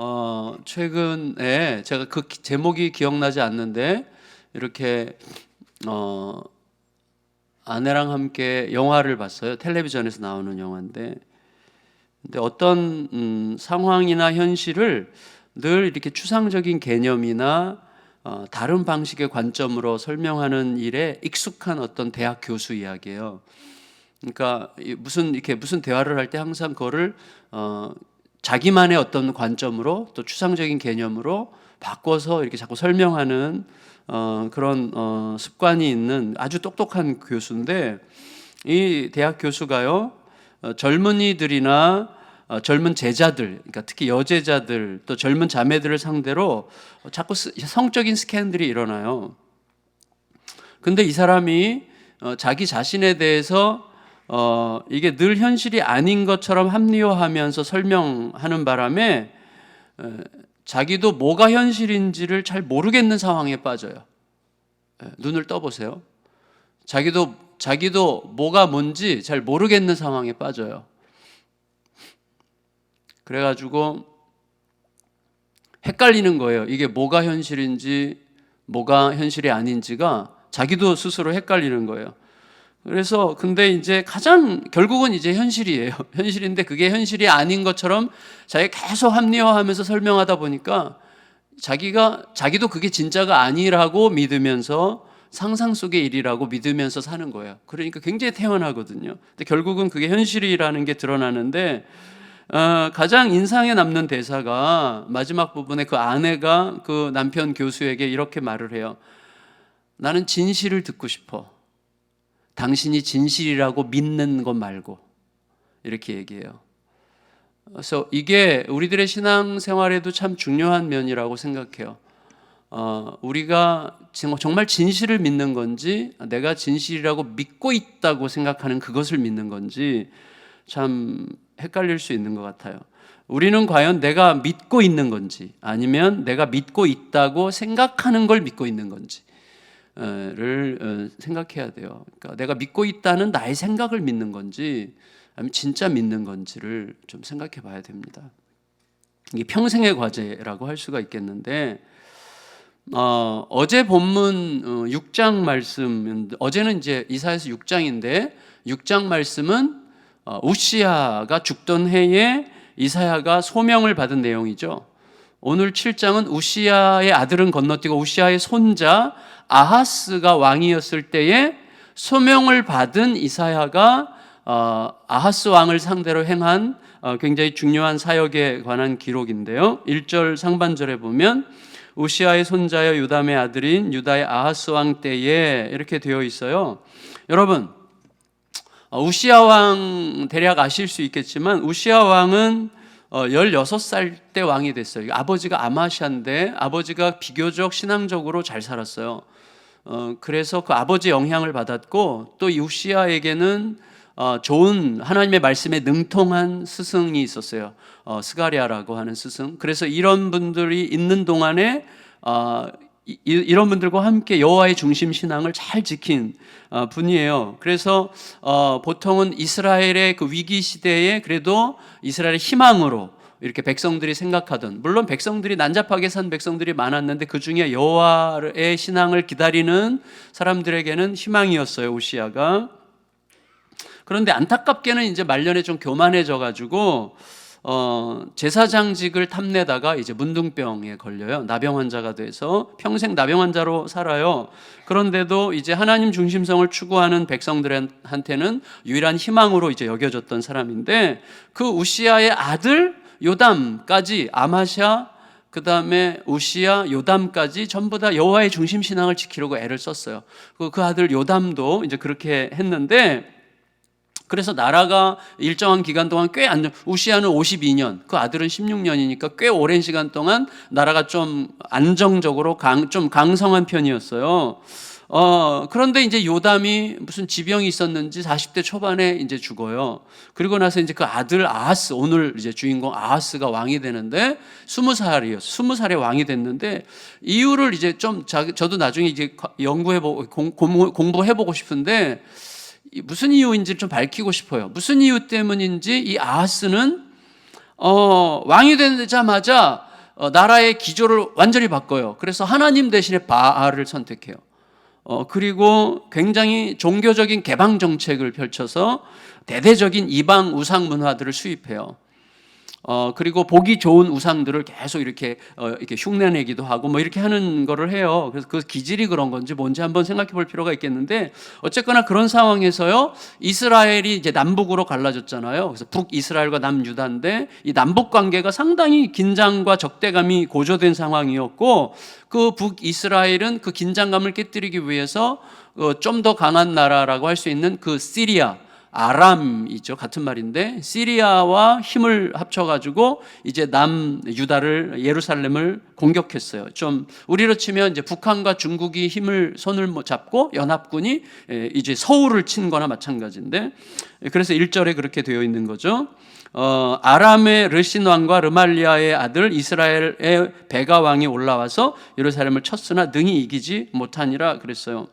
어, 최근에 제가 그 기- 제목이 기억나지 않는데 이렇게 어, 아내랑 함께 영화를 봤어요. 텔레비전에서 나오는 영화인데 근데 어떤 음, 상황이나 현실을 늘 이렇게 추상적인 개념이나 어, 다른 방식의 관점으로 설명하는 일에 익숙한 어떤 대학 교수 이야기예요. 그러니까 이 무슨 이렇게 무슨 대화를 할 때 항상 그거를 어, 자기만의 어떤 관점으로 또 추상적인 개념으로 바꿔서 이렇게 자꾸 설명하는 어, 그런 어, 습관이 있는 아주 똑똑한 교수인데 이 대학 교수가요 어, 젊은이들이나 어, 젊은 제자들, 그러니까 특히 여제자들 또 젊은 자매들을 상대로 자꾸 스- 성적인 스캔들이 일어나요. 근데 이 사람이 어, 자기 자신에 대해서 어, 이게 늘 현실이 아닌 것처럼 합리화하면서 설명하는 바람에 에, 자기도 뭐가 현실인지를 잘 모르겠는 상황에 빠져요. 에, 눈을 떠보세요. 자기도 자기도 뭐가 뭔지 잘 모르겠는 상황에 빠져요. 그래가지고 헷갈리는 거예요. 이게 뭐가 현실인지 뭐가 현실이 아닌지가 자기도 스스로 헷갈리는 거예요. 그래서 근데 이제 가장 결국은 이제 현실이에요. 현실인데 그게 현실이 아닌 것처럼 자기가 계속 합리화하면서 설명하다 보니까 자기가 자기도 그게 진짜가 아니라고 믿으면서 상상 속의 일이라고 믿으면서 사는 거예요. 그러니까 굉장히 태연하거든요. 근데 결국은 그게 현실이라는 게 드러나는데 어, 가장 인상에 남는 대사가 마지막 부분에 그 아내가 그 남편 교수에게 이렇게 말을 해요. 나는 진실을 듣고 싶어. 당신이 진실이라고 믿는 것 말고 이렇게 얘기해요. 그래서 이게 우리들의 신앙 생활에도 참 중요한 면이라고 생각해요. 어, 우리가 정말 진실을 믿는 건지 내가 진실이라고 믿고 있다고 생각하는 그것을 믿는 건지 참 헷갈릴 수 있는 것 같아요. 우리는 과연 내가 믿고 있는 건지 아니면 내가 믿고 있다고 생각하는 걸 믿고 있는 건지 를 어, 생각해야 돼요. 그러니까 내가 믿고 있다는 나의 생각을 믿는 건지 아니면 진짜 믿는 건지를 좀 생각해 봐야 됩니다. 이게 평생의 과제라고 할 수가 있겠는데 어, 어제 본문 어, 6장 말씀 어제는 이제 이사에서 6장인데 6장 말씀은 어, 우시아가 죽던 해에 이사야가 소명을 받은 내용이죠. 오늘 7장은 우시아의 아들은 건너뛰고 우시아의 손자 아하스가 왕이었을 때에 소명을 받은 이사야가 어, 아하스 왕을 상대로 행한 어, 굉장히 중요한 사역에 관한 기록인데요. 1절 상반절에 보면 우시아의 손자여 유담의 아들인 유다의 아하스 왕 때에 이렇게 되어 있어요. 여러분 어, 우시아 왕 대략 아실 수 있겠지만 우시아 왕은 어, 16살 때 왕이 됐어요. 아버지가 아마샤인데 아버지가 비교적 신앙적으로 잘 살았어요. 어, 그래서 그 아버지 영향을 받았고 또 우시아에게는 어, 좋은 하나님의 말씀에 능통한 스승이 있었어요. 어, 스가리아라고 하는 스승. 그래서 이런 분들이 있는 동안에 어, 이, 이런 분들과 함께 여호와의 중심 신앙을 잘 지킨 어, 분이에요. 그래서 어, 보통은 이스라엘의 그 위기 시대에 그래도 이스라엘의 희망으로 이렇게 백성들이 생각하던 물론 백성들이 난잡하게 산 백성들이 많았는데 그 중에 여호와의 신앙을 기다리는 사람들에게는 희망이었어요 우시아가 그런데 안타깝게는 이제 말년에 좀 교만해져 가지고 어, 제사장직을 탐내다가 이제 문둥병에 걸려요. 나병 환자가 돼서 평생 나병 환자로 살아요. 그런데도 이제 하나님 중심성을 추구하는 백성들한테는 유일한 희망으로 이제 여겨졌던 사람인데 그 우시아의 아들 요담까지 아마샤 그 다음에 우시야, 요담까지 전부 다 여호와의 중심 신앙을 지키려고 애를 썼어요. 그, 그 아들 요담도 이제 그렇게 했는데 그래서 나라가 일정한 기간 동안 꽤 안정, 우시아는 52년, 그 아들은 16년이니까 꽤 오랜 시간 동안 나라가 좀 안정적으로 강, 좀 강성한 편이었어요. 어, 그런데 이제 요담이 무슨 지병이 있었는지 40대 초반에 이제 죽어요. 그리고 나서 이제 그 아들 아하스, 오늘 이제 주인공 아하스가 왕이 되는데 20살이에요. 20살에 왕이 됐는데 이유를 이제 좀 자, 저도 나중에 이제 연구해보고, 공부해보고 싶은데 무슨 이유인지를 좀 밝히고 싶어요. 무슨 이유 때문인지 이 아하스는 어, 왕이 되자마자 어, 나라의 기조를 완전히 바꿔요. 그래서 하나님 대신에 바알을 선택해요. 어, 그리고 굉장히 종교적인 개방 정책을 펼쳐서 대대적인 이방 우상 문화들을 수입해요. 어, 그리고 보기 좋은 우상들을 계속 이렇게, 어, 이렇게 흉내내기도 하고 뭐 이렇게 하는 거를 해요. 그래서 그 기질이 그런 건지 뭔지 한번 생각해 볼 필요가 있겠는데 어쨌거나 그런 상황에서요, 이스라엘이 이제 남북으로 갈라졌잖아요. 그래서 북 이스라엘과 남 유다인데 이 남북 관계가 상당히 긴장과 적대감이 고조된 상황이었고 그 북 이스라엘은 그 긴장감을 깨뜨리기 위해서 어, 좀더 강한 나라라고 할 수 있는 그 시리아, 아람이죠. 같은 말인데 시리아와 힘을 합쳐 가지고 이제 남 유다를 예루살렘을 공격했어요. 좀 우리로 치면 이제 북한과 중국이 힘을 손을 못 잡고 연합군이 에, 이제 서울을 친 거나 마찬가지인데 그래서 1절에 그렇게 되어 있는 거죠. 어, 아람의 르신 왕과 르말리아의 아들 이스라엘의 베가 왕이 올라와서 예루살렘을 쳤으나 능히 이기지 못하니라 그랬어요.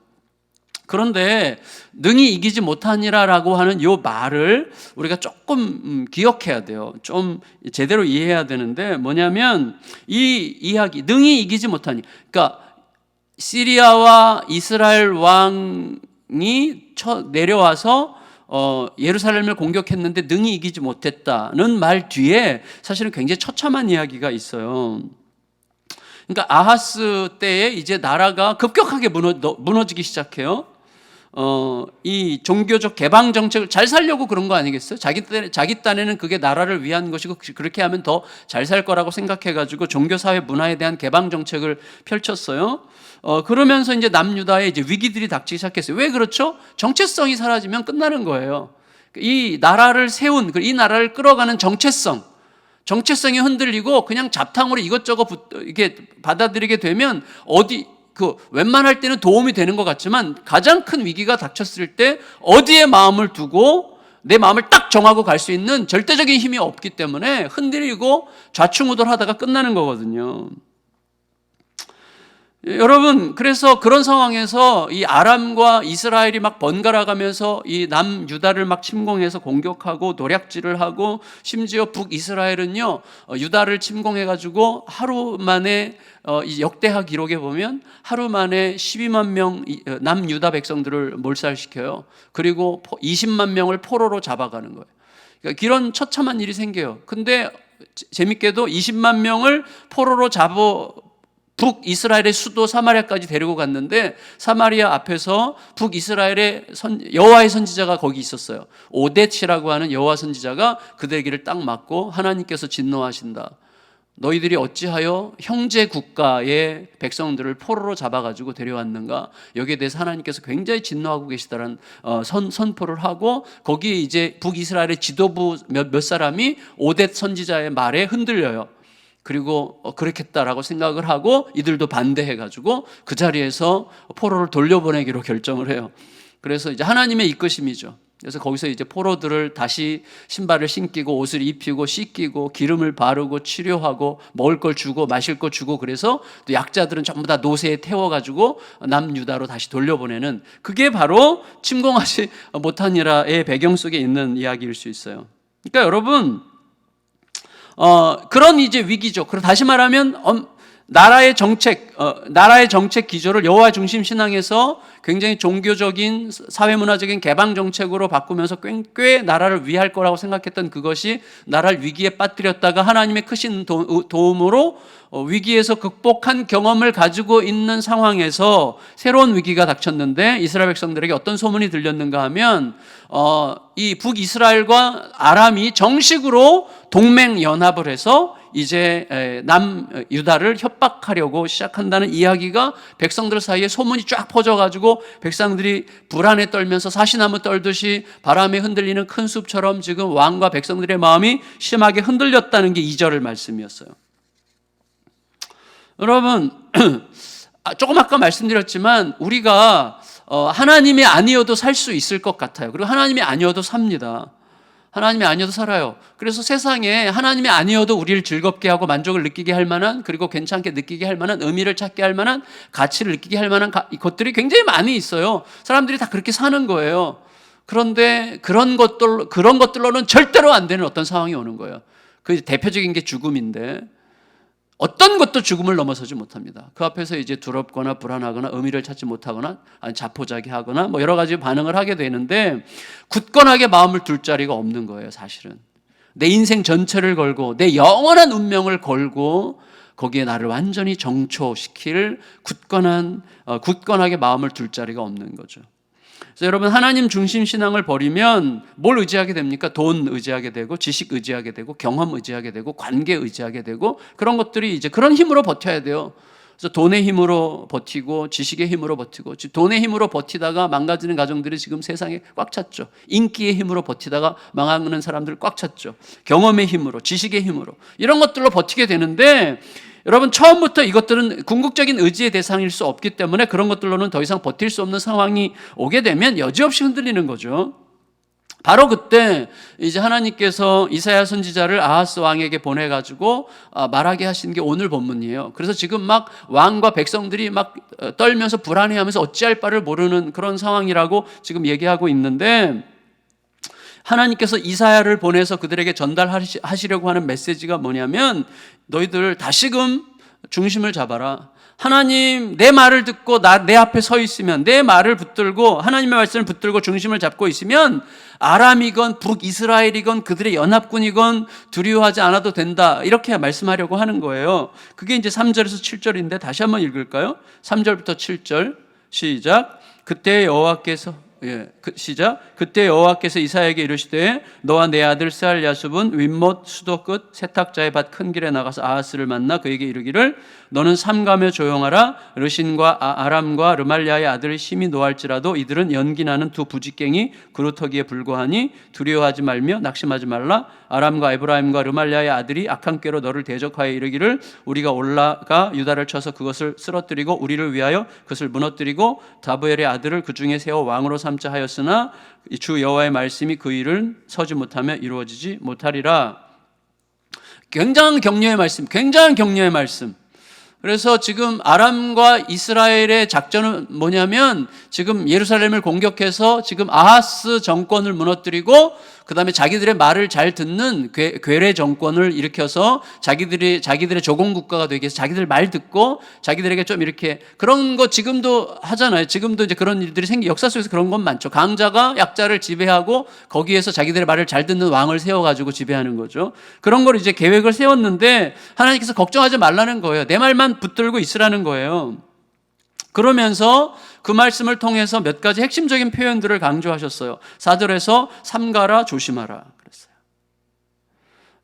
그런데 능히 이기지 못하니라라고 하는 요 말을 우리가 조금 음, 기억해야 돼요. 좀 제대로 이해해야 되는데 뭐냐면 이 이야기 능히 이기지 못하니 그러니까 시리아와 이스라엘 왕이 쳐 내려와서 어, 예루살렘을 공격했는데 능히 이기지 못했다는 말 뒤에 사실은 굉장히 처참한 이야기가 있어요. 그러니까 아하스 때에 이제 나라가 급격하게 무너, 무너지기 시작해요. 어, 이 종교적 개방 정책을 잘 살려고 그런 거 아니겠어요? 자기 자기 딴에는 그게 나라를 위한 것이고 그렇게 하면 더 잘 살 거라고 생각해가지고 종교사회 문화에 대한 개방 정책을 펼쳤어요. 어, 그러면서 이제 남유다에 이제 위기들이 닥치기 시작했어요. 왜 그렇죠? 정체성이 사라지면 끝나는 거예요. 이 나라를 세운, 이 나라를 끌어가는 정체성, 정체성이 흔들리고 그냥 잡탕으로 이것저것 이게 받아들이게 되면 어디 그 웬만할 때는 도움이 되는 것 같지만 가장 큰 위기가 닥쳤을 때 어디에 마음을 두고 내 마음을 딱 정하고 갈 수 있는 절대적인 힘이 없기 때문에 흔들리고 좌충우돌하다가 끝나는 거거든요. 여러분, 그래서 그런 상황에서 이 아람과 이스라엘이 막 번갈아 가면서 이 남유다를 막 침공해서 공격하고 노략질을 하고 심지어 북이스라엘은요, 어, 유다를 침공해가지고 하루 만에 어, 이 역대하 기록에 보면 하루 만에 12만 명 어, 남유다 백성들을 몰살시켜요. 그리고 20만 명을 포로로 잡아가는 거예요. 그러니까 이런 처참한 일이 생겨요. 근데 재밌게도 20만 명을 포로로 잡아 북이스라엘의 수도 사마리아까지 데리고 갔는데 사마리아 앞에서 북이스라엘의 선, 여호와의 선지자가 거기 있었어요. 오데치라고 하는 여호와 선지자가 길을 딱 막고 하나님께서 진노하신다. 너희들이 어찌하여 형제 국가의 백성들을 포로로 잡아가지고 데려왔는가? 여기에 대해서 하나님께서 굉장히 진노하고 계시다는 어, 선, 선포를 하고 거기에 이제 북이스라엘의 지도부 몇, 몇 사람이 오뎃 선지자의 말에 흔들려요. 그리고 어, 그렇겠다라고 생각을 하고 이들도 반대해가지고 그 자리에서 포로를 돌려보내기로 결정을 해요. 그래서 이제 하나님의 이끄심이죠. 그래서 거기서 이제 포로들을 다시 신발을 신기고 옷을 입히고 씻기고 기름을 바르고 치료하고 먹을 걸 주고 마실 걸 주고 그래서 또 약자들은 전부 다 노새에 태워가지고 남유다로 다시 돌려보내는 그게 바로 침공하지 못하니라의 배경 속에 있는 이야기일 수 있어요. 그러니까 여러분 어, 그런 이제 위기죠. 그리고 다시 말하면 어, 나라의 정책, 어, 나라의 정책 기조를 여호와 중심 신앙에서 굉장히 종교적인 사회문화적인 개방 정책으로 바꾸면서 꽤, 꽤 나라를 위할 거라고 생각했던 그것이 나라를 위기에 빠뜨렸다가 하나님의 크신 도, 도움으로 어, 위기에서 극복한 경험을 가지고 있는 상황에서 새로운 위기가 닥쳤는데 이스라엘 백성들에게 어떤 소문이 들렸는가 하면 어, 이 북이스라엘과 아람이 정식으로 동맹 연합을 해서 이제 남 유다를 협박하려고 시작한다는 이야기가 백성들 사이에 소문이 쫙 퍼져가지고 백성들이 불안에 떨면서 사시나무 떨듯이 바람에 흔들리는 큰 숲처럼 지금 왕과 백성들의 마음이 심하게 흔들렸다는 게 2절의 말씀이었어요. 여러분, 아, 조금 아까 말씀드렸지만 우리가 어, 하나님이 아니어도 살 수 있을 것 같아요. 그리고 하나님이 아니어도 삽니다. 하나님이 아니어도 살아요. 그래서 세상에 하나님이 아니어도 우리를 즐겁게 하고 만족을 느끼게 할 만한 그리고 괜찮게 느끼게 할 만한 의미를 찾게 할 만한 가치를 느끼게 할 만한 것들이 굉장히 많이 있어요. 사람들이 다 그렇게 사는 거예요. 그런데 그런 것들 그런 것들로는 절대로 안 되는 어떤 상황이 오는 거예요. 그 대표적인 게 죽음인데 어떤 것도 죽음을 넘어서지 못합니다. 그 앞에서 이제 두렵거나 불안하거나 의미를 찾지 못하거나 자포자기하거나 뭐 여러 가지 반응을 하게 되는데 굳건하게 마음을 둘 자리가 없는 거예요, 사실은. 내 인생 전체를 걸고 내 영원한 운명을 걸고 거기에 나를 완전히 정초시킬 굳건한 어, 굳건하게 마음을 둘 자리가 없는 거죠. 그래서 여러분 하나님 중심 신앙을 버리면 뭘 의지하게 됩니까? 돈 의지하게 되고 지식 의지하게 되고 경험 의지하게 되고 관계 의지하게 되고 그런 것들이 이제 그런 힘으로 버텨야 돼요. 그래서 돈의 힘으로 버티고 지식의 힘으로 버티고 돈의 힘으로 버티다가 망가지는 가정들이 지금 세상에 꽉 찼죠. 인기의 힘으로 버티다가 망하는 사람들 꽉 찼죠. 경험의 힘으로 지식의 힘으로 이런 것들로 버티게 되는데 여러분 처음부터 이것들은 궁극적인 의지의 대상일 수 없기 때문에 그런 것들로는 더 이상 버틸 수 없는 상황이 오게 되면 여지없이 흔들리는 거죠. 바로 그때 이제 하나님께서 이사야 선지자를 아하스 왕에게 보내 가지고 아, 말하게 하신 게 오늘 본문이에요. 그래서 지금 막 왕과 백성들이 막 어, 떨면서 불안해하면서 어찌할 바를 모르는 그런 상황이라고 지금 얘기하고 있는데 하나님께서 이사야를 보내서 그들에게 전달하시려고 하는 메시지가 뭐냐면 너희들 다시금 중심을 잡아라. 하나님 내 말을 듣고 나, 내 앞에 서 있으면 내 말을 붙들고 하나님의 말씀을 붙들고 중심을 잡고 있으면 아람이건 북이스라엘이건 그들의 연합군이건 두려워하지 않아도 된다. 이렇게 말씀하려고 하는 거예요. 그게 이제 3절에서 7절인데 다시 한번 읽을까요? 3절부터 7절 시작. 그때 여호와께서 예, 그, 시작. 그때 여호와께서 이사에게 이르시되 너와 내 아들 스알 야숲은 윗못 수도 끝 세탁자의 밭 큰 길에 나가서 아하스를 만나 그에게 이르기를 너는 삼가며 조용하라 르신과 아, 람과 르말리아의 아들을 심히 노할지라도 이들은 연기나는 두 부지깽이 그루터기에 불과하니 두려워하지 말며 낙심하지 말라 아람과 에브라임과 르말리아의 아들이 악한 꾀로 너를 대적하여 이르기를 우리가 올라가 유다를 쳐서 그것을 쓰러뜨리고 우리를 위하여 그것을 무너뜨리고 다브엘의 아들을 그 중에 세워 왕으로 삼자 하였으나 주 여호와의 말씀이 그 일을 서지 못하며 이루어지지 못하리라. 굉장한 격려의 말씀, 굉장한 격려의 말씀. 그래서 지금 아람과 이스라엘의 작전은 뭐냐면 지금 예루살렘을 공격해서 지금 아하스 정권을 무너뜨리고 그 다음에 자기들의 말을 잘 듣는 괴, 괴뢰 정권을 일으켜서 자기들이 자기들의 조공 국가가 되기 위해서 자기들 말 듣고 자기들에게 좀 이렇게 그런 거 지금도 하잖아요. 지금도 이제 그런 일들이 생기 역사 속에서 그런 건 많죠. 강자가 약자를 지배하고 거기에서 자기들의 말을 잘 듣는 왕을 세워가지고 지배하는 거죠. 그런 걸 이제 계획을 세웠는데 하나님께서 걱정하지 말라는 거예요. 내 말만 붙들고 있으라는 거예요. 그러면서 그 말씀을 통해서 몇 가지 핵심적인 표현들을 강조하셨어요. 사절에서 삼가라 조심하라 그랬어요.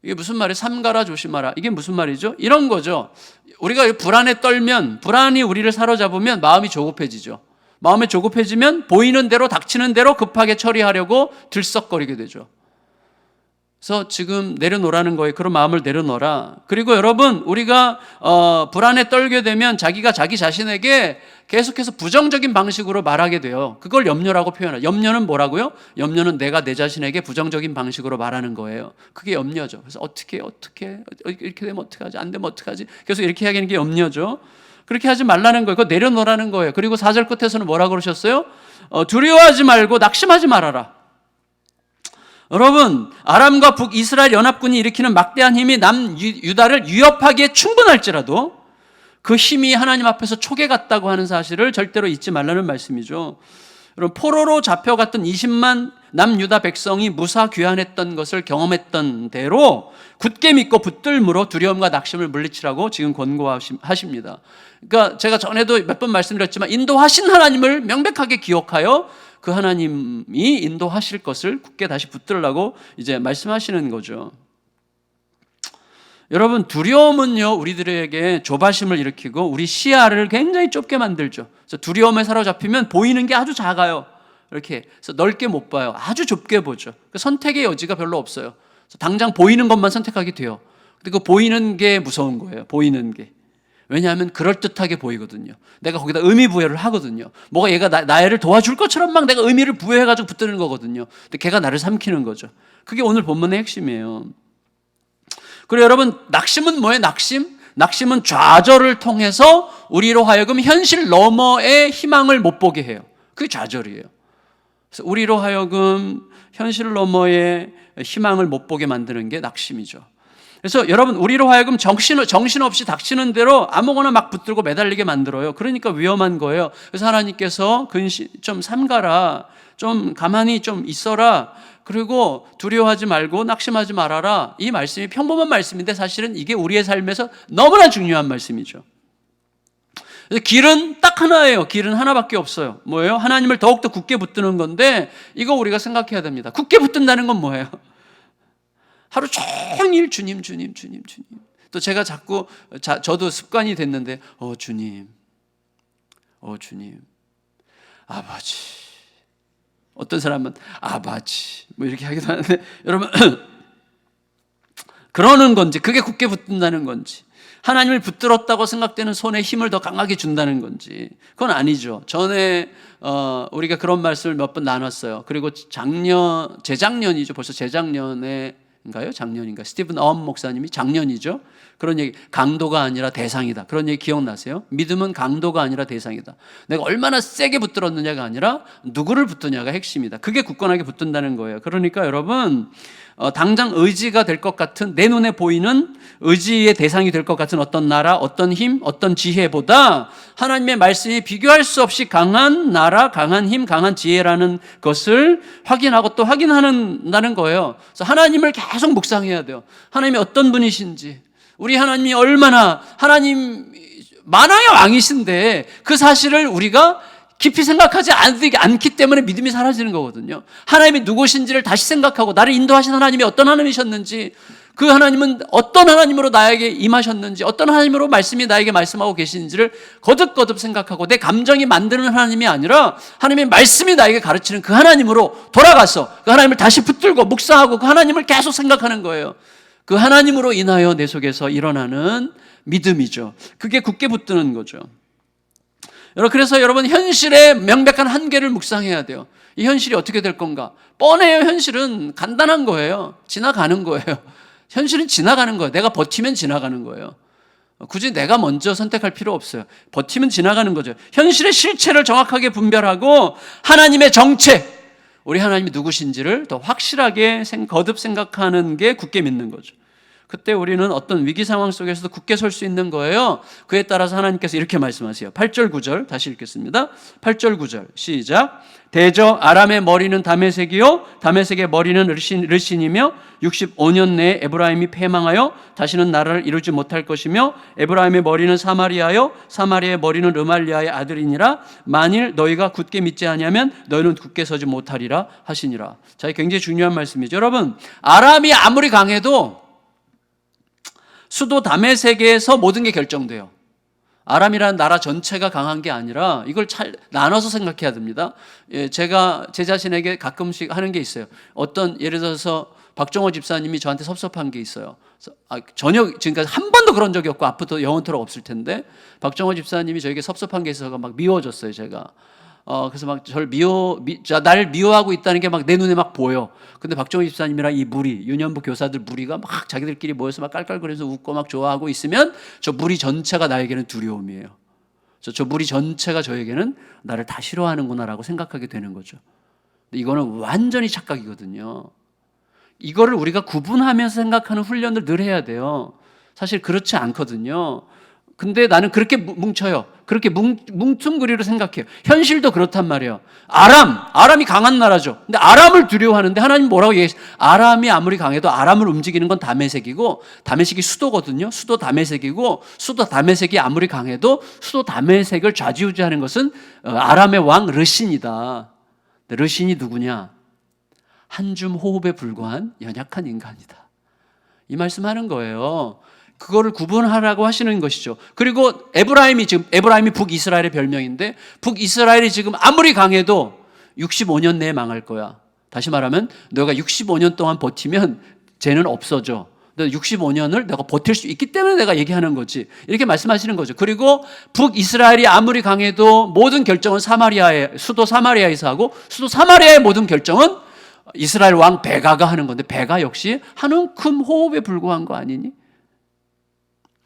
이게 무슨 말이에요? 삼가라 조심하라. 이게 무슨 말이죠? 이런 거죠. 우리가 불안에 떨면 불안이 우리를 사로잡으면 마음이 조급해지죠. 마음이 조급해지면 보이는 대로 닥치는 대로 급하게 처리하려고 들썩거리게 되죠. 그래서 지금 내려놓으라는 거예요. 그런 마음을 내려놓어라. 그리고 여러분, 우리가 어, 불안에 떨게 되면 자기가 자기 자신에게 계속해서 부정적인 방식으로 말하게 돼요. 그걸 염려라고 표현해요. 염려는 뭐라고요? 염려는 내가 내 자신에게 부정적인 방식으로 말하는 거예요. 그게 염려죠. 그래서 어떻게 어떻게 이렇게 되면 어떡하지? 안 되면 어떡하지? 계속 이렇게 하는 게 염려죠. 그렇게 하지 말라는 거예요. 그거 내려놓으라는 거예요. 그리고 사절 끝에서는 뭐라 그러셨어요? 어, 두려워하지 말고 낙심하지 말아라. 여러분, 아람과 북이스라엘 연합군이 일으키는 막대한 힘이 남 유다를 위협하기에 충분할지라도 그 힘이 하나님 앞에서 초계 같다고 하는 사실을 절대로 잊지 말라는 말씀이죠. 여러분, 포로로 잡혀갔던 20만 남유다 백성이 무사 귀환했던 것을 경험했던 대로 굳게 믿고 붙들므로 두려움과 낙심을 물리치라고 지금 권고하십니다. 그러니까 제가 전에도 몇 번 말씀드렸지만 인도하신 하나님을 명백하게 기억하여 그 하나님이 인도하실 것을 굳게 다시 붙들라고 이제 말씀하시는 거죠. 여러분 두려움은요 우리들에게 조바심을 일으키고 우리 시야를 굉장히 좁게 만들죠. 그래서 두려움에 사로잡히면 보이는 게 아주 작아요. 이렇게 그래서 넓게 못 봐요. 아주 좁게 보죠. 그 선택의 여지가 별로 없어요. 당장 보이는 것만 선택하게 돼요. 근데 그 보이는 게 무서운 거예요. 보이는 게. 왜냐하면 그럴듯하게 보이거든요. 내가 거기다 의미 부여를 하거든요. 뭐가 얘가 나, 나를 도와줄 것처럼 막 내가 의미를 부여해가지고 붙드는 거거든요. 근데 걔가 나를 삼키는 거죠. 그게 오늘 본문의 핵심이에요. 그리고 여러분, 낙심은 뭐예요? 낙심? 낙심은 좌절을 통해서 우리로 하여금 현실 너머의 희망을 못 보게 해요. 그게 좌절이에요. 그래서 우리로 하여금 현실 너머의 희망을 못 보게 만드는 게 낙심이죠. 그래서 여러분 우리로 하여금 정신 정신 없이 닥치는 대로 아무거나 막 붙들고 매달리게 만들어요. 그러니까 위험한 거예요. 그래서 하나님께서 근시 좀 삼가라, 좀 가만히 좀 있어라. 그리고 두려워하지 말고 낙심하지 말아라. 이 말씀이 평범한 말씀인데 사실은 이게 우리의 삶에서 너무나 중요한 말씀이죠. 길은 딱 하나예요. 길은 하나밖에 없어요. 뭐예요? 하나님을 더욱더 굳게 붙드는 건데 이거 우리가 생각해야 됩니다. 굳게 붙든다는 건 뭐예요? 하루 종일 주님, 주님, 주님, 주님. 또 제가 자꾸 자, 저도 습관이 됐는데 어 주님, 어 주님, 아버지. 어떤 사람은 아버지 뭐 이렇게 하기도 하는데 여러분 그러는 건지 그게 굳게 붙든다는 건지 하나님을 붙들었다고 생각되는 손에 힘을 더 강하게 준다는 건지 그건 아니죠. 전에 어, 우리가 그런 말씀을 몇 번 나눴어요. 그리고 작년 재작년이죠. 벌써 재작년에 인가요? 작년인가? 스티븐 어엄 목사님이 작년이죠. 그런 얘기 강도가 아니라 대상이다. 그런 얘기 기억나세요? 믿음은 강도가 아니라 대상이다. 내가 얼마나 세게 붙들었느냐가 아니라 누구를 붙드냐가 핵심이다. 그게 굳건하게 붙든다는 거예요. 그러니까 여러분 어, 당장 의지가 될 것 같은 내 눈에 보이는 의지의 대상이 될 것 같은 어떤 나라, 어떤 힘, 어떤 지혜보다 하나님의 말씀이 비교할 수 없이 강한 나라, 강한 힘, 강한 지혜라는 것을 확인하고 또 확인하는다는 거예요. 그래서 하나님을 계속 묵상해야 돼요. 하나님이 어떤 분이신지, 우리 하나님이 얼마나 하나님 만화의 왕이신데 그 사실을 우리가 깊이 생각하지 않기 때문에 믿음이 사라지는 거거든요. 하나님이 누구신지를 다시 생각하고 나를 인도하신 하나님이 어떤 하나님이셨는지 그 하나님은 어떤 하나님으로 나에게 임하셨는지 어떤 하나님으로 말씀이 나에게 말씀하고 계시는지를 거듭거듭 생각하고 내 감정이 만드는 하나님이 아니라 하나님의 말씀이 나에게 가르치는 그 하나님으로 돌아가서 그 하나님을 다시 붙들고 묵상하고 그 하나님을 계속 생각하는 거예요. 그 하나님으로 인하여 내 속에서 일어나는 믿음이죠. 그게 굳게 붙드는 거죠. 여러분, 그래서 여러분 현실의 명백한 한계를 묵상해야 돼요. 이 현실이 어떻게 될 건가? 뻔해요. 현실은 간단한 거예요. 지나가는 거예요. 현실은 지나가는 거예요. 내가 버티면 지나가는 거예요. 굳이 내가 먼저 선택할 필요 없어요. 버티면 지나가는 거죠. 현실의 실체를 정확하게 분별하고 하나님의 정체, 우리 하나님이 누구신지를 더 확실하게 거듭 생각하는 게 굳게 믿는 거죠. 그때 우리는 어떤 위기 상황 속에서도 굳게 설 수 있는 거예요. 그에 따라서 하나님께서 이렇게 말씀하세요. 8절 9절 다시 읽겠습니다. 8절 9절 시작. 대저 아람의 머리는 다메색이요 다메색의 머리는 르신, 르신이며 65년 내에 에브라임이 패망하여 다시는 나라를 이루지 못할 것이며 에브라임의 머리는 사마리아요 사마리아의 머리는 르말리아의 아들이니라 만일 너희가 굳게 믿지 아니하면 너희는 굳게 서지 못하리라 하시니라. 자, 굉장히 중요한 말씀이죠. 여러분, 아람이 아무리 강해도 수도 다메섹에서 모든 게 결정돼요. 아람이라는 나라 전체가 강한 게 아니라 이걸 잘 나눠서 생각해야 됩니다. 예, 제가 제 자신에게 가끔씩 하는 게 있어요. 어떤 예를 들어서 박정호 집사님이 저한테 섭섭한 게 있어요. 아, 전혀 지금까지 한 번도 그런 적이 없고 앞으로 영원토록 없을 텐데 박정호 집사님이 저에게 섭섭한 게 있어서 막 미워졌어요. 제가 어, 그래서 막 저를 미워, 미, 자, 나를 미워하고 있다는 게 막 내 눈에 막 보여. 근데 박정희 집사님이랑 이 무리, 유년부 교사들 무리가 막 자기들끼리 모여서 막 깔깔거리면서 웃고 막 좋아하고 있으면 저 무리 전체가 나에게는 두려움이에요. 저, 저 무리 전체가 저에게는 나를 다 싫어하는구나라고 생각하게 되는 거죠. 이거는 완전히 착각이거든요. 이거를 우리가 구분하면서 생각하는 훈련을 늘 해야 돼요. 사실 그렇지 않거든요. 근데 나는 그렇게 뭉쳐요. 그렇게 뭉, 뭉퉁그리로 생각해요. 현실도 그렇단 말이에요. 아람, 아람이 강한 나라죠. 근데 아람을 두려워하는데 하나님 뭐라고 얘기해 아람이 아무리 강해도 아람을 움직이는 건 다메색이고 다메색이 수도거든요. 수도 다메색이고 수도 다메색이 아무리 강해도 수도 다메색을 좌지우지하는 것은 어, 아람의 왕 르신이다. 르신이 누구냐? 한 줌 호흡에 불과한 연약한 인간이다. 이 말씀하는 거예요. 그거를 구분하라고 하시는 것이죠. 그리고 에브라임이 지금 에브라임이 북이스라엘의 별명인데 북이스라엘이 지금 아무리 강해도 65년 내에 망할 거야. 다시 말하면 너가 65년 동안 버티면 쟤는 없어져. 65년을 내가 버틸 수 있기 때문에 내가 얘기하는 거지. 이렇게 말씀하시는 거죠. 그리고 북이스라엘이 아무리 강해도 모든 결정은 사마리아의 수도 사마리아에서 하고 수도 사마리아의 모든 결정은 이스라엘 왕 베가가 하는 건데 베가 역시 한 움큼 호흡에 불과한 거 아니니?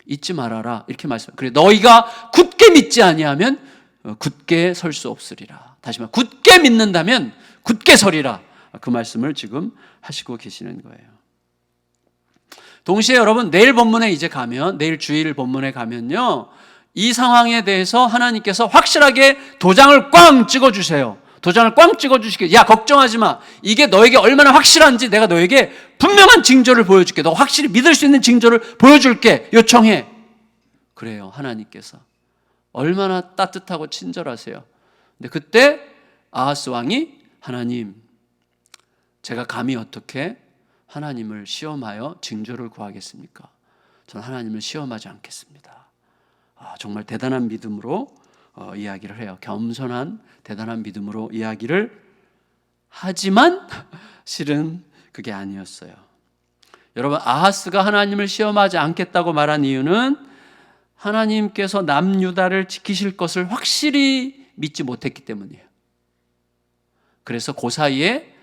잊지 말아라 이렇게 말씀. 그래 너희가 굳게 믿지 아니하면 어, 굳게 설 수 없으리라. 다시 말 굳게 믿는다면 굳게 서리라. 그 말씀을 지금 하시고 계시는 거예요. 동시에 여러분 내일 본문에 이제 가면 내일 주일 본문에 가면요. 이 상황에 대해서 하나님께서 확실하게 도장을 꽝 찍어 주세요. 도장을 꽝 찍어 주시게. 야, 걱정하지 마. 이게 너에게 얼마나 확실한지 내가 너에게 분명한 징조를 보여줄게. 너 확실히 믿을 수 있는 징조를 보여줄게. 요청해. 그래요. 하나님께서. 얼마나 따뜻하고 친절하세요. 근데 그때 아하스 왕이 하나님, 제가 감히 어떻게 하나님을 시험하여 징조를 구하겠습니까? 저는 하나님을 시험하지 않겠습니다. 아, 정말 대단한 믿음으로 어, 이야기를 해요. 겸손한 대단한 믿음으로 이야기를 하지만 실은 그게 아니었어요. 여러분 아하스가 하나님을 시험하지 않겠다고 말한 이유는 하나님께서 남유다를 지키실 것을 확실히 믿지 못했기 때문이에요. 그래서 그 사이에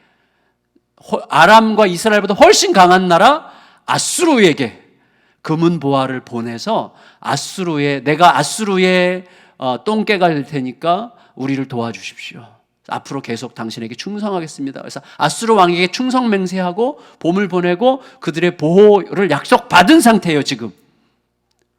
아람과 이스라엘보다 훨씬 강한 나라 아수르에게 금은 보화를 보내서 아수르에 내가 아수르의 어, 똥개가 될 테니까 우리를 도와주십시오. 앞으로 계속 당신에게 충성하겠습니다. 그래서 아수르 왕에게 충성 맹세하고 봄을 보내고 그들의 보호를 약속받은 상태예요, 지금.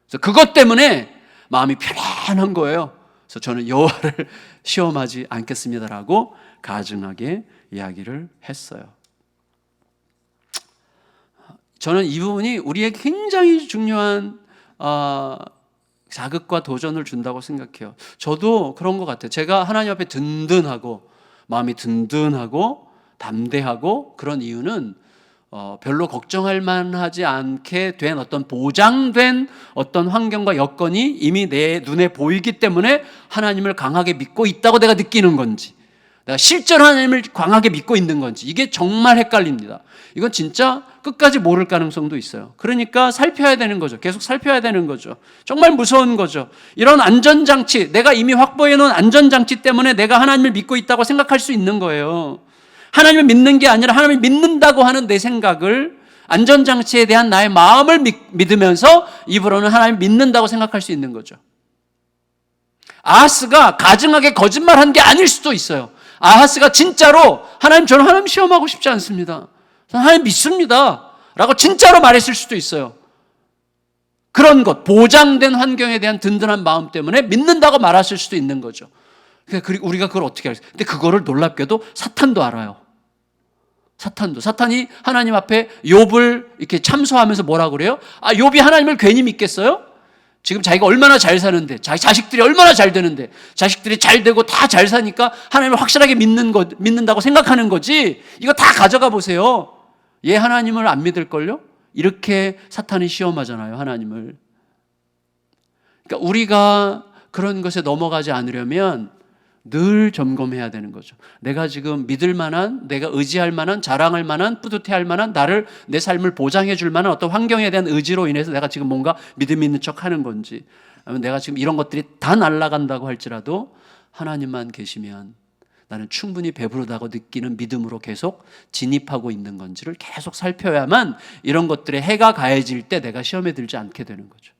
그래서 그것 때문에 마음이 편안한 거예요. 그래서 저는 여호와를 시험하지 않겠습니다라고 가증하게 이야기를 했어요. 저는 이 부분이 우리에게 굉장히 중요한 어, 자극과 도전을 준다고 생각해요. 저도 그런 것 같아요. 제가 하나님 앞에 든든하고 마음이 든든하고 담대하고 그런 이유는 어, 별로 걱정할 만하지 않게 된 어떤 보장된 어떤 환경과 여건이 이미 내 눈에 보이기 때문에 하나님을 강하게 믿고 있다고 내가 느끼는 건지 내가 실제로 하나님을 강하게 믿고 있는 건지 이게 정말 헷갈립니다. 이건 진짜 끝까지 모를 가능성도 있어요. 그러니까 살펴야 되는 거죠. 계속 살펴야 되는 거죠. 정말 무서운 거죠. 이런 안전장치, 내가 이미 확보해 놓은 안전장치 때문에 내가 하나님을 믿고 있다고 생각할 수 있는 거예요. 하나님을 믿는 게 아니라 하나님을 믿는다고 하는 내 생각을 안전장치에 대한 나의 마음을 믿 으면서 입으로는 하나님을 믿는다고 생각할 수 있는 거죠. 아하스가 가증하게 거짓말한 게 아닐 수도 있어요. 아하스가 진짜로 하나님 저는 하나님 시험하고 싶지 않습니다. 하나님 믿습니다. 라고 진짜로 말했을 수도 있어요. 그런 것, 보장된 환경에 대한 든든한 마음 때문에 믿는다고 말하실 수도 있는 거죠. 그러니까 우리가 그걸 어떻게 알겠어요? 근데 그거를 놀랍게도 사탄도 알아요. 사탄도. 사탄이 하나님 앞에 욥을 이렇게 참소하면서 뭐라 그래요? 아, 욥이 하나님을 괜히 믿겠어요? 지금 자기가 얼마나 잘 사는데, 자기 자식들이 얼마나 잘 되는데, 자식들이 잘 되고 다 잘 사니까 하나님을 확실하게 믿는 것, 믿는다고 생각하는 거지. 이거 다 가져가 보세요. 얘 하나님을 안 믿을걸요? 이렇게 사탄이 시험하잖아요, 하나님을. 그러니까 우리가 그런 것에 넘어가지 않으려면 늘 점검해야 되는 거죠. 내가 지금 믿을 만한, 내가 의지할 만한, 자랑할 만한, 뿌듯해할 만한, 나를 내 삶을 보장해 줄 만한 어떤 환경에 대한 의지로 인해서 내가 지금 뭔가 믿음 있는 척 하는 건지, 아니면 내가 지금 이런 것들이 다 날아간다고 할지라도 하나님만 계시면 나는 충분히 배부르다고 느끼는 믿음으로 계속 진입하고 있는 건지를 계속 살펴야만 이런 것들에 해가 가해질 때 내가 시험에 들지 않게 되는 거죠.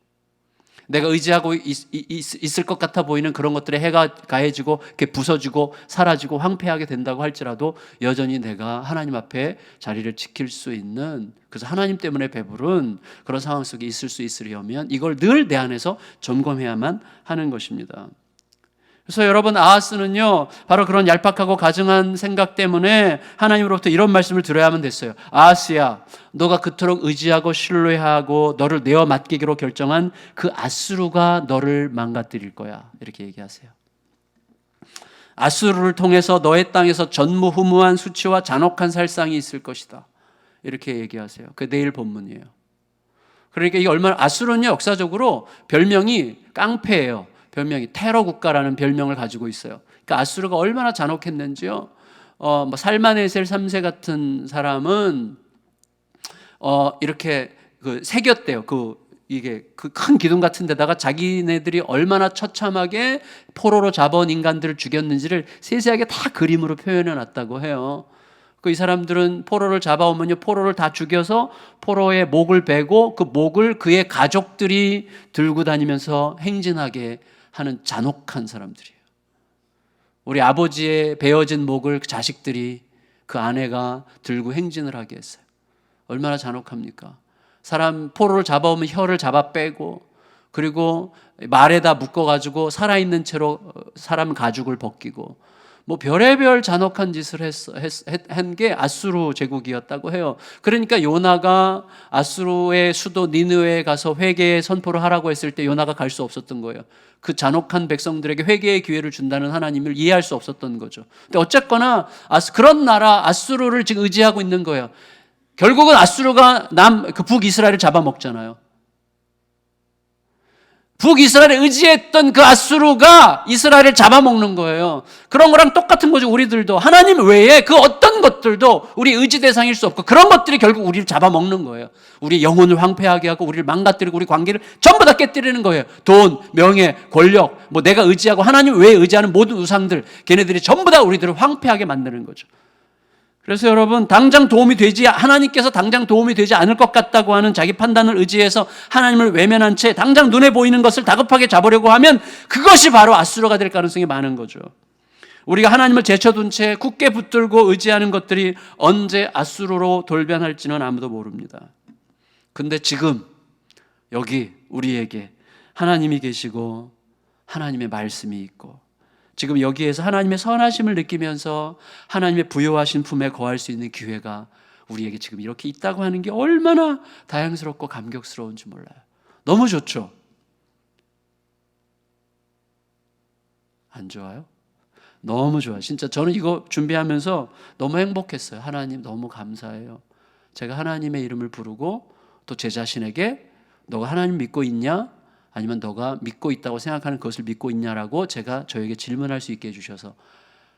내가 의지하고 있, 있, 을것 같아 보이는 그런 것들에 해가 가해지고 이렇게 부서지고 사라지고 황폐하게 된다고 할지라도 여전히 내가 하나님 앞에 자리를 지킬 수 있는 그래서 하나님 때문에 배부른 그런 상황 속에 있을 수 있으려면 이걸 늘 내 안에서 점검해야만 하는 것입니다. 그래서 여러분 아하스는요 바로 그런 얄팍하고 가증한 생각 때문에 하나님으로부터 이런 말씀을 들어야만 됐어요. 아하스야, 너가 그토록 의지하고 신뢰하고 너를 내어 맡기기로 결정한 그 아수르가 너를 망가뜨릴 거야. 이렇게 얘기하세요. 아수르를 통해서 너의 땅에서 전무후무한 수치와 잔혹한 살상이 있을 것이다. 이렇게 얘기하세요. 그 내일 본문이에요. 그러니까 이게 얼마나 아수르는 역사적으로 별명이 깡패예요. 별명이 테러 국가라는 별명을 가지고 있어요. 그러니까 아수르가 얼마나 잔혹했는지요. 어, 뭐 살마네셀 3세 같은 사람은 어, 이렇게 그 새겼대요. 그 이게 그 큰 기둥 같은 데다가 자기네들이 얼마나 처참하게 포로로 잡아온 인간들을 죽였는지를 세세하게 다 그림으로 표현해 놨다고 해요. 그 이 사람들은 포로를 잡아오면요, 포로를 다 죽여서 포로의 목을 베고 그 목을 그의 가족들이 들고 다니면서 행진하게 하는 잔혹한 사람들이에요. 우리 아버지의 베어진 목을 그 자식들이 그 아내가 들고 행진을 하게 했어요. 얼마나 잔혹합니까? 사람 포로를 잡아오면 혀를 잡아 빼고 그리고 말에다 묶어 가지고 살아 있는 채로 사람 가죽을 벗기고 뭐 별의별 잔혹한 짓을 했한 게 아수르 제국이었다고 해요. 그러니까 요나가 아수르의 수도 니느웨에 가서 회개의 선포를 하라고 했을 때 요나가 갈 수 없었던 거예요. 그 잔혹한 백성들에게 회개의 기회를 준다는 하나님을 이해할 수 없었던 거죠. 근데 어쨌거나 그런 나라 아수르를 지금 의지하고 있는 거예요. 결국은 아수르가 남 그 북이스라엘을 잡아먹잖아요. 북이스라엘에 의지했던 그 아수르가 이스라엘을 잡아먹는 거예요. 그런 거랑 똑같은 거죠, 우리들도. 하나님 외에 그 어떤 것들도 우리 의지 대상일 수 없고 그런 것들이 결국 우리를 잡아먹는 거예요. 우리 영혼을 황폐하게 하고 우리를 망가뜨리고 우리 관계를 전부 다 깨뜨리는 거예요. 돈, 명예, 권력, 뭐 내가 의지하고 하나님 외에 의지하는 모든 우상들, 걔네들이 전부 다 우리들을 황폐하게 만드는 거죠. 그래서 여러분 당장 도움이 되지 하나님께서 당장 도움이 되지 않을 것 같다고 하는 자기 판단을 의지해서 하나님을 외면한 채 당장 눈에 보이는 것을 다급하게 잡으려고 하면 그것이 바로 아수르가 될 가능성이 많은 거죠. 우리가 하나님을 제쳐둔 채 굳게 붙들고 의지하는 것들이 언제 아수르로 돌변할지는 아무도 모릅니다. 근데 지금 여기 우리에게 하나님이 계시고 하나님의 말씀이 있고 지금 여기에서 하나님의 선하심을 느끼면서 하나님의 부여하신 품에 거할 수 있는 기회가 우리에게 지금 이렇게 있다고 하는 게 얼마나 다양스럽고 감격스러운지 몰라요. 너무 좋죠? 안 좋아요? 너무 좋아요. 진짜 저는 이거 준비하면서 너무 행복했어요. 하나님 너무 감사해요. 제가 하나님의 이름을 부르고 또 제 자신에게 너가 하나님 믿고 있냐? 아니면 너가 믿고 있다고 생각하는 그것을 믿고 있냐라고 제가 저에게 질문할 수 있게 해주셔서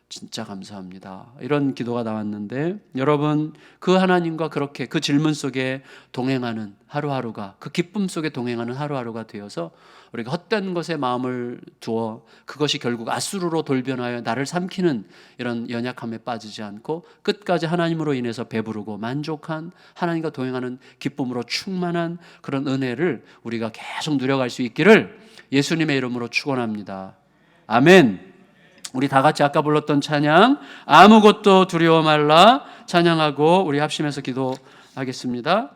진짜 감사합니다. 이런 기도가 나왔는데 여러분 그 하나님과 그렇게 그 질문 속에 동행하는 하루하루가 그 기쁨 속에 동행하는 하루하루가 되어서 우리가 헛된 것에 마음을 두어 그것이 결국 아수르로 돌변하여 나를 삼키는 이런 연약함에 빠지지 않고 끝까지 하나님으로 인해서 배부르고 만족한 하나님과 동행하는 기쁨으로 충만한 그런 은혜를 우리가 계속 누려갈 수 있기를 예수님의 이름으로 축원합니다. 아멘. 우리 다 같이 아까 불렀던 찬양 아무것도 두려워 말라 찬양하고 우리 합심해서 기도하겠습니다.